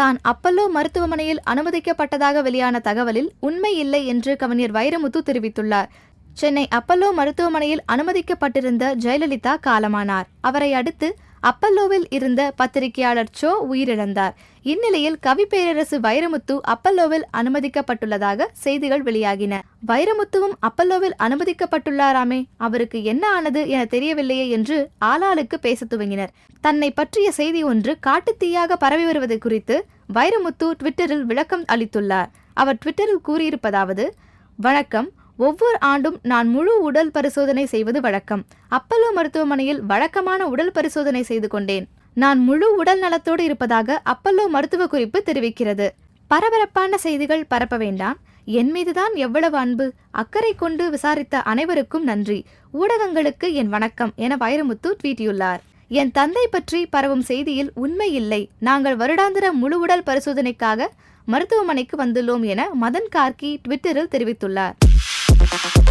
தான் அப்பல்லோ மருத்துவமனையில் அனுமதிக்கப்பட்டதாக வெளியான தகவலில் உண்மை இல்லை என்று கவிஞர் வைரமுத்து தெரிவித்துள்ளார். சென்னை அப்பல்லோ மருத்துவமனையில் அனுமதிக்கப்பட்டிருந்த ஜெயலலிதா காலமானார். அவரை அடுத்து அப்பல்லோவில் இருந்த பத்திரிகையாளர் சோ உயிரிழந்தார். இந்நிலையில் கவி பேரரசு வைரமுத்து அப்பல்லோவில் அனுமதிக்கப்பட்டுள்ளதாக செய்திகள் வெளியாகின. வைரமுத்துவும் அப்பல்லோவில் அனுமதிக்கப்பட்டுள்ளாராமே? அவருக்கு என்ன ஆனது என தெரியவில்லையே என்று ஆளாளுக்கு பேச துவங்கினர். தன்னை பற்றிய செய்தி ஒன்று காட்டுத்தீயாக பரவி வருவது குறித்து வைரமுத்து ட்விட்டரில் விளக்கம் அளித்துள்ளார். அவர் ட்விட்டரில் கூறியிருப்பதாவது வணக்கம் ஒவ்வொரு ஆண்டும் நான் முழு உடல் பரிசோதனை செய்வது வழக்கம். அப்பல்லோ மருத்துவமனையில் வழக்கமான உடல் பரிசோதனை செய்து கொண்டேன். நான் முழு உடல் நலத்தோடு இருப்பதாக அப்பல்லோ மருத்துவ குறிப்பு தெரிவிக்கிறது. பரபரப்பான செய்திகள் பரப்ப வேண்டாம். என் மீதுதான் எவ்வளவு அன்பு. அக்கறை கொண்டு விசாரித்த அனைவருக்கும் நன்றி. ஊடகங்களுக்கு என் வணக்கம் என வைரமுத்து ட்வீட்டியுள்ளார். என் தந்தை பற்றி பரவும் செய்தியில் உண்மை இல்லை. நாங்கள் வருடாந்திர முழு உடல் பரிசோதனைக்காக மருத்துவமனைக்கு வந்துள்ளோம் என மதன் கார்கி ட்விட்டரில் தெரிவித்துள்ளார். Thank you.